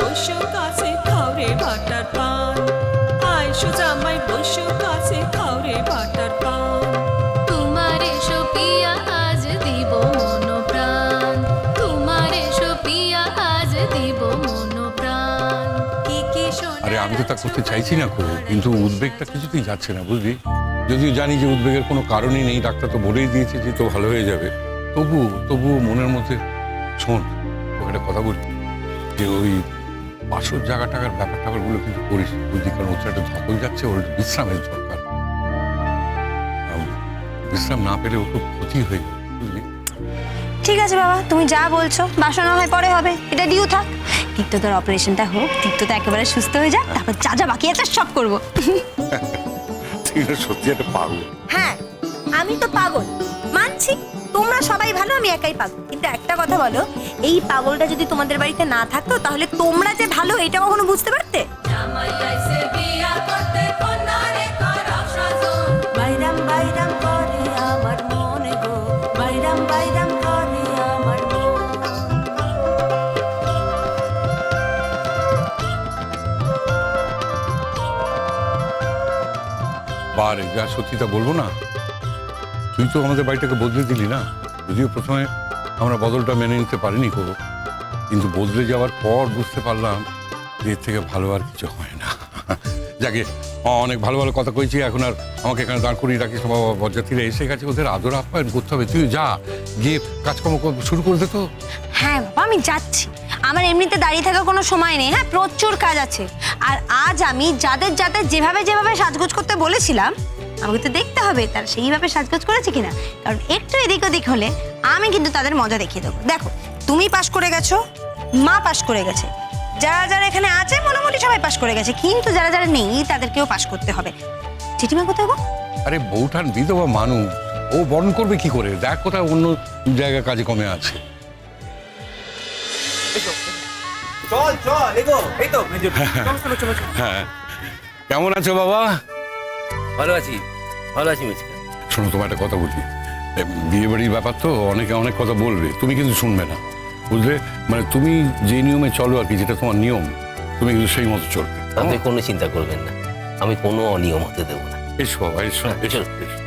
বসো কাছে খাওরে বাটার পান। আয়সো জামাই বসো কাছে খাওরে বাটার পান। তোমার এসো পিয়া আজ দিব মন প্রাণ তোমার এসো পিয়া আজ দিব মন প্রাণ কি কি আরে আমি তো তা করতে চাইছি না খুব কিন্তু উদ্বেগটা কিছুতেই যাচ্ছে না বুঝলি? যদিও জানি যে উদ্বেগের কোনো কারণই নেই ডাক্তার তো বলেই দিয়েছে যে তো ভালো হয়ে যাবে। তবু তবুও মনের মধ্যে শোন একটা কথা বলি। যে ওই বাসর জায়গা টাকার ব্যাপার ট্যাপারগুলো কিন্তু করিস। না, বুঝলি কারণ ওর একটা ধকল যাচ্ছে ওর একটু বিশ্রামের দরকার। বিশ্রাম না পেলে ওর খুব ক্ষতি হয়ে যাবে বুঝলি? ঠিক আছে বাবা তুমি যা বলছো বাসনা হয় পরে হবে এটা ডিউ থাক। তীর্থদার অপারেশনটা হোক তীর্থতা একেবারে সুস্থ হয়ে যাক তারপর যা যা বাকি আছে সব করব। তুই সত্যি একটা পাগল। হ্যাঁ আমি তো পাগল। মানছি তোমরা সবাই ভালো আমি একাই পাগল। কিন্তু একটা কথা বলো এই পাগলটা যদি তোমাদের বাড়িতে না থাকতো তাহলে তোমরা যে ভালো এটা কখনো বুঝতে পারতে? বাইরাম বাইরাম করে আমার গো বাইরাম বাইরাম করে আমার বারে যা সত্যি তা বলব না? তুই তো আমাদের বাড়িটাকে বদলে দিলি না? যদিও প্রথমে আমরা বদলটা মেনে নিতে পারিনি কো কিন্তু বদলে যাওয়ার পর বুঝতে পারলাম যে এর থেকে ভালো আর কিছু হয় না। যাকে অনেক ভালো ভালো কথা কইছি, এখন আর আমাকে এখানে দাঁড় করিয়ে রাখিস বাবা বরযাত্রীরা এসে গেছে, ওদের আদর আপ্যায়ন করতে হবে। তুই যা, গিয়ে কাজকর্ম কর- শুরু করে দে তো। হ্যাঁ বাবা, আমি যাচ্ছি। আমার এমনিতে দাঁড়িয়ে থাকার কোনো সময় নেই। হ্যাঁ প্রচুর কাজ আছে। আর আজ আমি যাদের যাদের যেভাবে যেভাবে সাজগোজ করতে বলেছিলাম আমাকে তো দেখতে হবে তারা সেইভাবে সাজগোজ করেছে কিনা? কারণ একটু এদিক ওদিক হলে আমি কিন্তু তাদের মজা দেখিয়ে দেবো। দেখো তুমি পাশ করে গেছো মা পাশ করে গেছে। যারা যারা এখানে আছে মোটামুটি সবাই পাশ করে গেছে। কিন্তু যারা যারা নেই তাদেরকেও পাশ করতে হবে। চিঠিমা কোথায় গো? আরে বউঠান বিধবা মানুষ ও বরণ করবে কি করে? দেখ কোথায় অন্য জায়গায় কাজে কমে আছে। চল চল এগো এই তো চলো চলো। হ্যাঁ। কেমন আছো বাবা? ভালো আছি। ভালো আছি মিচকা শোনো তোমার একটা কথা বলি। বিয়ে বাড়ির ব্যাপার তো অনেকে অনেক কথা বলবে তুমি কিন্তু শুনবে না। বুঝলে? মানে তুমি যে নিয়মে চলো আর কি যেটা তোমার নিয়ম তুমি কিন্তু সেই মতো চলবে। আপনি কোনো চিন্তা করবেন না। আমি কোনো অনিয়ম হতে দেবো না। এসো বাবা এসো। হ্যাঁ, এসো এসো।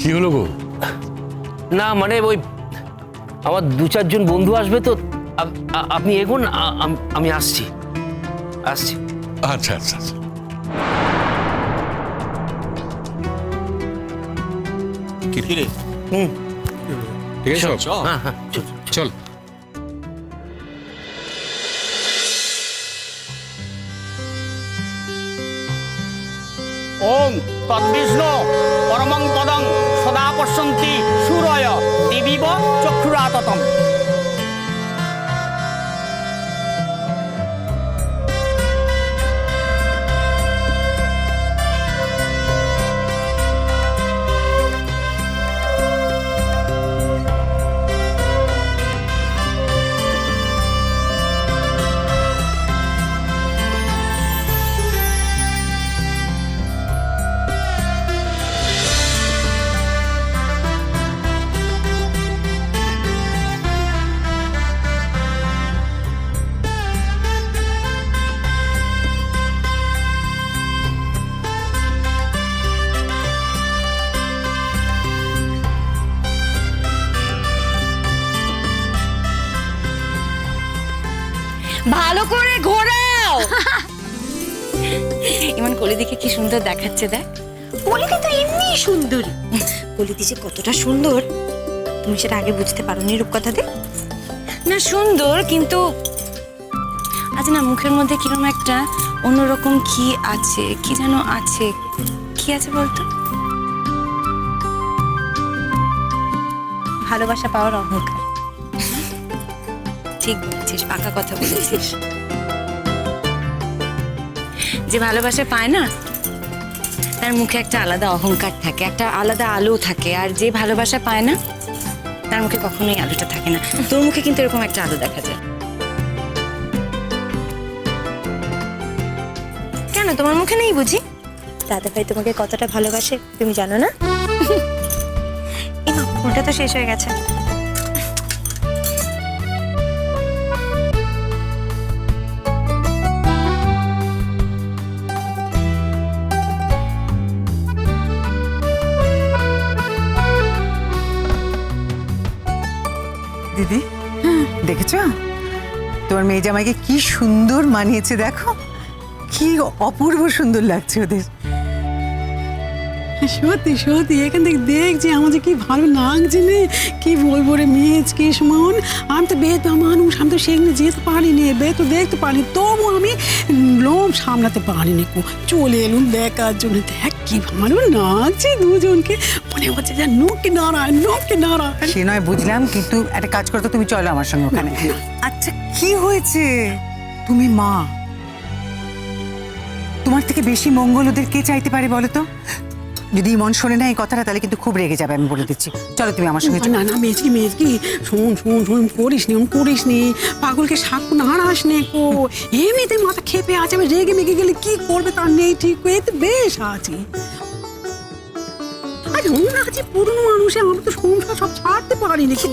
কি হলো গো? না মানে ওই আমার দু চারজন বন্ধু আসবে তো আপনি এগোন আমি আসছি। আসছি। আচ্ছা আচ্ছা আচ্ছা। হুম। ঠিক আছে? চল। হ্যাঁ হ্যাঁ চল, চল। চল। ওম তদ্বিষ্ণু পরমং পদং। সদা পশ্যন্তি সুরয় দিবিব চক্ষুরাততম। ভালো করে ঘোরাও। ইমন কলি দেখে কি সুন্দর দেখাচ্ছে দেখ। কলিতে তো এমনি সুন্দরী। কলিতে যে কতটা সুন্দর। তুমি সেটা আগে বুঝতে পারো নিরূপ কথাতে না সুন্দর কিন্তু আজ না মুখের মধ্যে কীরকম একটা অন্যরকম কি আছে? কি যেন আছে? কি আছে বলতো? ভালোবাসা পাওয়ার অহংকার। ঠিক বলেছিস পাকা কথা বলেছিস। যে ভালোবাসা পায় না তার মুখে একটা আলাদা অহংকার থাকে একটা আলাদা আলো থাকে আর যে ভালোবাসা পায় না তার মুখে কখনোই আলোটা থাকে না। তোর মুখে কিন্তু এরকম একটা আলো দেখা যায়। কেন তোমার মুখে নেই বুঝি? দাদা ভাই তোমাকে কতটা ভালোবাসে তুমি জানো না? ওটা তো শেষ হয়ে গেছে। দিদি। দেখেছ? তোমার মেয়ে জামাইকে কি সুন্দর মানিয়েছে দেখো। কি অপূর্ব সুন্দর লাগছে ওদের। সত্যি সত্যি এখান থেকে দেখছি আমাদের কি ভালো লাগছে নে। কি বলব রে মেজ কি সমান আমি তো বেদ বা মানুষ আমি তো সেখানে যেতে পারিনি বেদ তো দেখতে পারিনি। তবু আমি লোম সামলাতে পারিনি চলে এলুম দেখার জন্য। দেখ কি ভালো লাগছে দুজনকে। মনে হচ্ছে যে নোকে নারায়ণ নোকে নারায়ণ। সে নয় বুঝলাম কিন্তু একটা কাজ করো তুমি চলো আমার সঙ্গে ওখানে। আচ্ছা কি হয়েছে? তুমি মা। তোমার থেকে বেশি মঙ্গল ওদের কে চাইতে পারে বলো তো? যদি মন শোনে না এই কথাটা তাহলে কিন্তু খুব রেগে যাবে আমি বলে দিচ্ছি। চলো তুমি আমার সঙ্গে না না মেজকি মেজকি শোন শোন শোন করিস নি করিস নি। পাগলকে সাপ নাড়াস নে কো। এমনিতে মাথা খেপে আছে আমি রেগে মেগে গেলে কি করবে তার নেই ঠিক এতে বেশ আছে। আরে ওরা আছে পুরনো মানুষে আমরা তো সংসার সব ছাড়তে পারিনি কো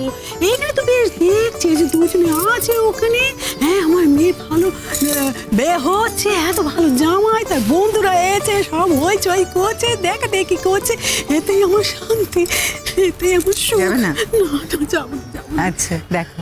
এখানে তো বেশ দেখছি যে দুজনে আছে ওখানে। হ্যাঁ আমার মেয়ে ভালো বিয়ে হচ্ছে এত ভালো জামাই তার বন্ধুরা এসে সব হইচই করছে। দেখা দেখি করছে এতেই আমার শান্তি এতেই আমার সুখ। না? না যাব আচ্ছা দেখো।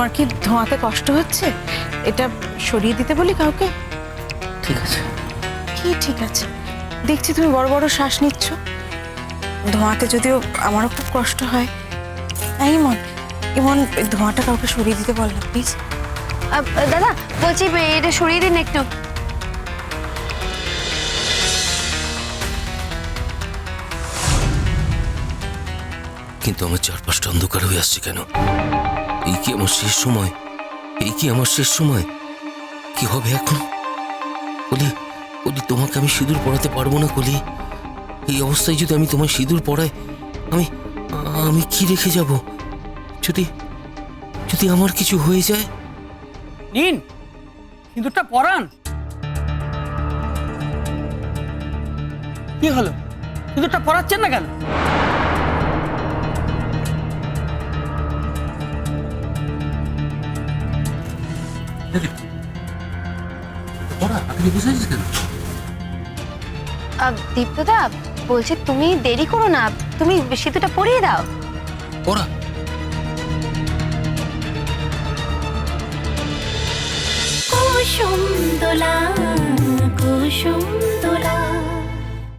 তোমার কি ধোঁয়াতে কষ্ট হচ্ছে? এটা সরিয়ে দিতে বলি কাউকে? ঠিক আছে। কি ঠিক আছে? দেখছি তুমি বড় বড় শ্বাস নিচ্ছ। ধোঁয়াতে যদিও আমারও খুব কষ্ট হয়। এই ইমন ইমন ধোঁয়াটা কাউকে সরিয়ে দিতে বল না প্লিজ। দাদা বলছি এটা সরিয়ে দিন একটু। কিন্তু আমার চারপাশটা অন্ধকার হয়ে আসছে কেন? এই কি আমার শেষ সময়? এই কি আমার শেষ সময়? কি হবে এখন? কলি কলি, তোমাকে আমি সিঁদুর পড়াতে পারব না কলি। এই অবস্থায় যদি আমি তোমার সিঁদুর পড়াই আমি আমি কি রেখে যাব? যদি যদি আমার কিছু হয়ে যায়? নিন, সিঁদুরটা পরান। কি হলো? সিঁদুরটা পরাচ্ছেন না কেন? আপনি বসে কেন? দীপ্তদা বলছি তুমি দেরি করো না তুমি সেতুটা পরিয়ে দাও। ওরা। কুসুম দোলা কুসুম দোলা।